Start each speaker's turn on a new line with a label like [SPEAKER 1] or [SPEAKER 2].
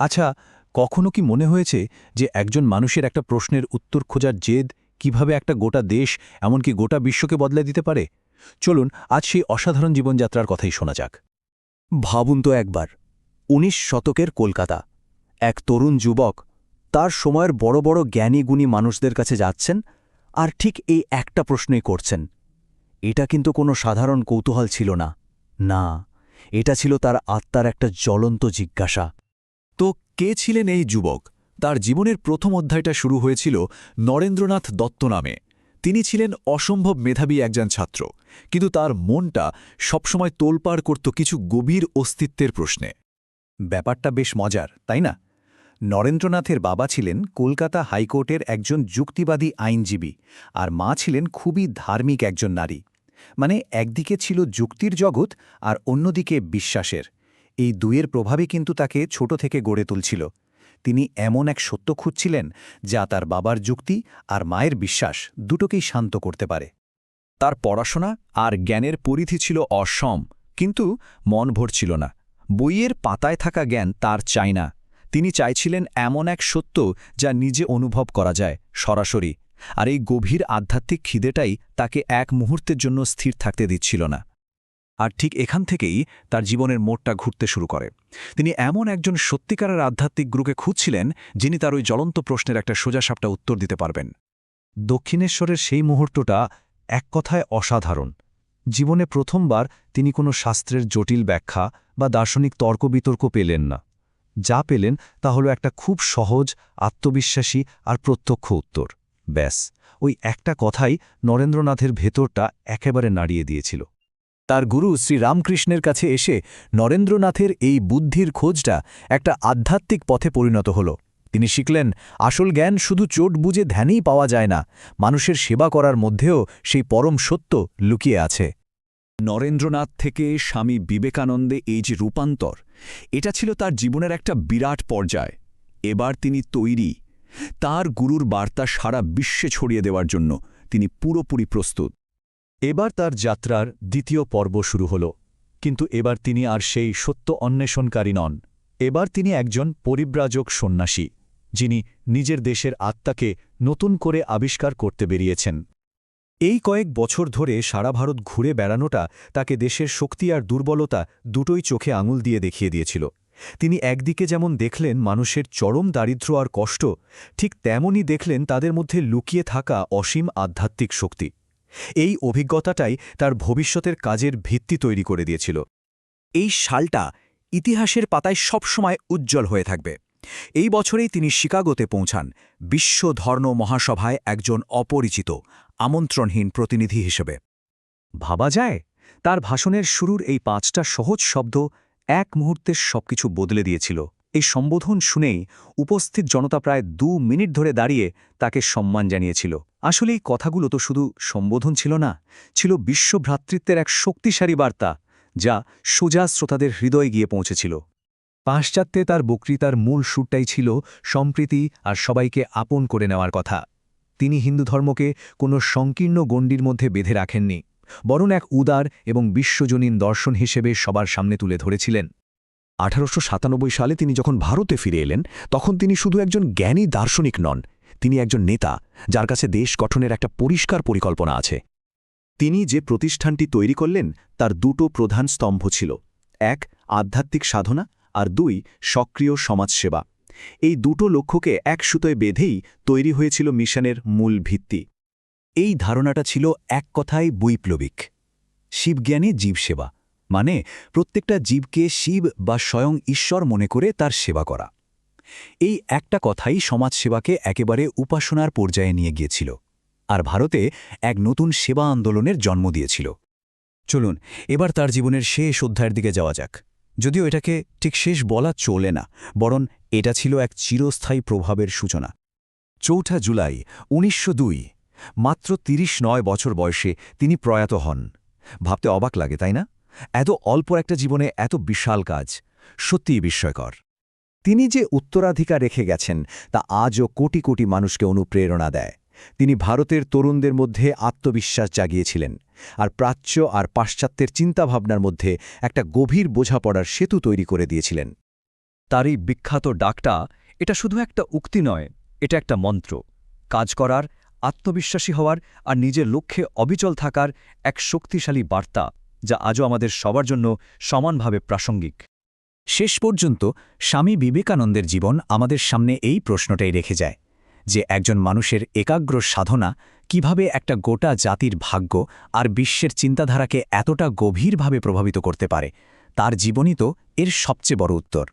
[SPEAKER 1] আচ্ছা কখনো কি মনে হয়েছে যে একজন মানুষের একটা প্রশ্নের উত্তর খোঁজার জেদ কীভাবে একটা গোটা দেশ, এমনকি গোটা বিশ্বকে বদলে দিতে পারে? চলুন, আজ সেই অসাধারণ জীবনযাত্রার কথাই শোনা যাক।
[SPEAKER 2] ভাবুন তো একবার, উনিশ শতকের কলকাতা, এক তরুণ যুবক তার সময়ের বড় বড় জ্ঞানী গুণী মানুষদের কাছে যাচ্ছেন আর ঠিক এই একটা প্রশ্নই করছেন। এটা কিন্তু কোনো সাধারণ কৌতূহল ছিল না। না, এটা ছিল তার আত্মার একটা জ্বলন্ত জিজ্ঞাসা।
[SPEAKER 3] তো কে ছিলেন এই যুবক? তার জীবনের প্রথম অধ্যায়টা শুরু হয়েছিল নরেন্দ্রনাথ দত্ত নামে। তিনি ছিলেন অসম্ভব মেধাবী একজন ছাত্র, কিন্তু তার মনটা সবসময় তোলপাড় করত কিছু গভীর অস্তিত্বের প্রশ্নে।
[SPEAKER 1] ব্যাপারটা বেশ মজার, তাই না? নরেন্দ্রনাথের বাবা ছিলেন কলকাতা হাইকোর্টের একজন যুক্তিবাদী আইনজীবী আর মা ছিলেন খুবই ধার্মিক একজন নারী। মানে একদিকে ছিল যুক্তির জগৎ আর অন্যদিকে বিশ্বাসের। এই দুয়ের প্রভাবে কিন্তু তাকে ছোট থেকে গড়ে তুলছিল। তিনি এমন এক সত্য খুঁজছিলেন যা তার বাবার যুক্তি আর মায়ের বিশ্বাস দুটোকেই শান্ত করতে পারে।
[SPEAKER 3] তার পড়াশোনা আর জ্ঞানের পরিধি ছিল অসম, কিন্তু মন ভরছিল না। বইয়ের পাতায় থাকা জ্ঞান তার চাই না। তিনি চাইছিলেন এমন এক সত্য যা নিজে অনুভব করা যায়, সরাসরি। আর এই গভীর আধ্যাত্মিক খিদেটাই তাকে এক মুহূর্তের জন্য স্থির থাকতে দিচ্ছিল না। আর ঠিক এখান থেকেই তার জীবনের মোড়টা ঘুরতে শুরু করে। তিনি এমন একজন সত্যিকারের আধ্যাত্মিক গুরুকে খুঁজছিলেন, যিনি তার ওই জ্বলন্ত প্রশ্নের একটা সোজাসাপটা উত্তর দিতে পারবেন।
[SPEAKER 1] দক্ষিণেশ্বরের সেই মুহূর্তটা এক কথায় অসাধারণ। জীবনে প্রথমবার তিনি কোনো শাস্ত্রের জটিল ব্যাখ্যা বা দার্শনিক তর্ক বিতর্ক পেলেন না। যা পেলেন তা হলো একটা খুব সহজ, আত্মবিশ্বাসী আর প্রত্যক্ষ উত্তর। ব্যাস, ওই একটা কথাই নরেন্দ্রনাথের ভেতরটা একেবারে নাড়িয়ে দিয়েছিল।
[SPEAKER 2] তার গুরু শ্রী রামকৃষ্ণের কাছে এসে নরেন্দ্রনাথের এই বুদ্ধির খোঁজটা একটা আধ্যাত্মিক পথে পরিণত হল। তিনি শিখলেন, আসল জ্ঞান শুধু চোট বুঝে ধ্যানেই পাওয়া যায় না, মানুষের সেবা করার মধ্যেও সেই পরম সত্য লুকিয়ে আছে।
[SPEAKER 3] নরেন্দ্রনাথ থেকে স্বামী বিবেকানন্দে এই যে রূপান্তর, এটা ছিল তার জীবনের একটা বিরাট পর্যায়। এবার তিনি তৈরি, তার গুরুর বার্তা সারা বিশ্বে ছড়িয়ে দেওয়ার জন্য তিনি পুরোপুরি প্রস্তুত।
[SPEAKER 1] এবার তার যাত্রার দ্বিতীয় পর্ব শুরু হল, কিন্তু এবার তিনি আর সেই সত্য অন্বেষণকারী নন। এবার তিনি একজন পরিব্রাজক সন্ন্যাসী, যিনি নিজের দেশের আত্মাকে নতুন করে আবিষ্কার করতে বেরিয়েছেন। এই কয়েক বছর ধরে সারা ভারত ঘুরে বেড়ানোটা তাকে দেশের শক্তি আর দুর্বলতা দুটোই চোখে আঙুল দিয়ে দেখিয়ে দিয়েছিল। তিনি একদিকে যেমন দেখলেন মানুষের চরম দারিদ্র্য আর কষ্ট, ঠিক তেমনই দেখলেন তাদের মধ্যে লুকিয়ে থাকা অসীম আধ্যাত্মিক শক্তি। এই অভিজ্ঞতাটাই তার ভবিষ্যতের কাজের ভিত্তি তৈরি করে দিয়েছিল।
[SPEAKER 2] এই সালটা ইতিহাসের পাতায় সবসময় উজ্জ্বল হয়ে থাকবে। এই বছরেই তিনি শিকাগোতে পৌঁছান, বিশ্ব ধর্ম মহাসভায় একজন অপরিচিত, আমন্ত্রণহীন প্রতিনিধি হিসেবে।
[SPEAKER 1] ভাবা যায়, তার ভাষণের শুরুর এই পাঁচটা সহজ শব্দ এক মুহূর্তে সবকিছু বদলে দিয়েছিল। এই সম্বোধন শুনেই উপস্থিত জনতা প্রায় দু মিনিট ধরে দাঁড়িয়ে তাকে সম্মান জানিয়েছিল। আসলে এই কথাগুলো তো শুধু সম্বোধন ছিল না, ছিল বিশ্ব ভ্রাতৃত্বের এক শক্তিশালী বার্তা, যা সোজা শ্রোতাদের হৃদয়ে গিয়ে পৌঁছেছিল। পাশ্চাত্যে তার বক্তৃতার মূল সুরটাই ছিল সম্প্রীতি আর সবাইকে আপন করে নেওয়ার কথা। তিনি হিন্দু ধর্মকে কোনো সংকীর্ণ গণ্ডির মধ্যে বেঁধে রাখেননি, বরং এক উদার এবং বিশ্বজনীন দর্শন হিসেবে সবার সামনে তুলে ধরেছিলেন।
[SPEAKER 3] আঠারোশো সাতানব্বই সালে তিনি যখন ভারতে ফিরে এলেন, তখন তিনি শুধু একজন জ্ঞানী দার্শনিক নন, তিনি একজন নেতা, যার কাছে দেশ গঠনের একটা পরিষ্কার পরিকল্পনা আছে।
[SPEAKER 2] তিনি যে প্রতিষ্ঠানটি তৈরি করলেন, তার দুটো প্রধান স্তম্ভ ছিল, এক, আধ্যাত্মিক সাধনা, আর দুই, সক্রিয় সমাজসেবা। এই দুটো লক্ষ্যকে এক সুতোয় বেঁধেই তৈরি হয়েছিল মিশনের মূল ভিত্তি। এই ধারণাটা ছিল এক কথায় বৈপ্লবিক। শিবজ্ঞানে জীবসেবা। মানে প্রত্যেকটা জীবকে শিব বা স্বয়ং ঈশ্বর মনে করে তার সেবা করা। এই একটা কথাই সমাজসেবাকে একেবারে উপাসনার পর্যায়ে নিয়ে গিয়েছিল, আর ভারতে এক নতুন সেবা আন্দোলনের জন্ম দিয়েছিল। চলুন, এবার তার জীবনের শেষ অধ্যায়ের দিকে যাওয়া যাক। যদিও এটাকে ঠিক শেষ বলা চলে না, বরং এটা ছিল এক চিরস্থায়ী প্রভাবের সূচনা। চৌঠা জুলাই, উনিশশো দুই, মাত্র তিরিশ নয় বছর বয়সে তিনি প্রয়াত হন। ভাবতে অবাক লাগে, তাই না? এত অল্প একটা জীবনে এত বিশাল কাজ, সত্যিই বিস্ময়কর। তিনি যে উত্তরাধিকার রেখে গেছেন, তা আজও কোটি কোটি মানুষকে অনুপ্রেরণা দেয়। তিনি ভারতের তরুণদের মধ্যে আত্মবিশ্বাস জাগিয়েছিলেন আর প্রাচ্য আর পাশ্চাত্যের চিন্তাভাবনার মধ্যে একটা গভীর বোঝাপড়ার সেতু তৈরি করে দিয়েছিলেন।
[SPEAKER 3] তার এই বিখ্যাত ডাকটা, এটা শুধু একটা উক্তি নয়, এটা একটা মন্ত্র। কাজ করার, আত্মবিশ্বাসী হওয়ার আর নিজের লক্ষ্যে অবিচল থাকার এক শক্তিশালী বার্তা। যা আজও আমাদের সবার জন্য সমানভাবে প্রাসঙ্গিক।
[SPEAKER 1] শেষ পর্যন্ত স্বামী বিবেকানন্দের জীবন আমাদের সামনে এই প্রশ্নটাই রেখে যায়, যে একজন মানুষের একাগ্র সাধনা কীভাবে একটা গোটা জাতির ভাগ্য আর বিশ্বের চিন্তাধারাকে এতটা গভীরভাবে প্রভাবিত করতে পারে, তার জীবনই তো এর সবচেয়ে বড় উত্তর।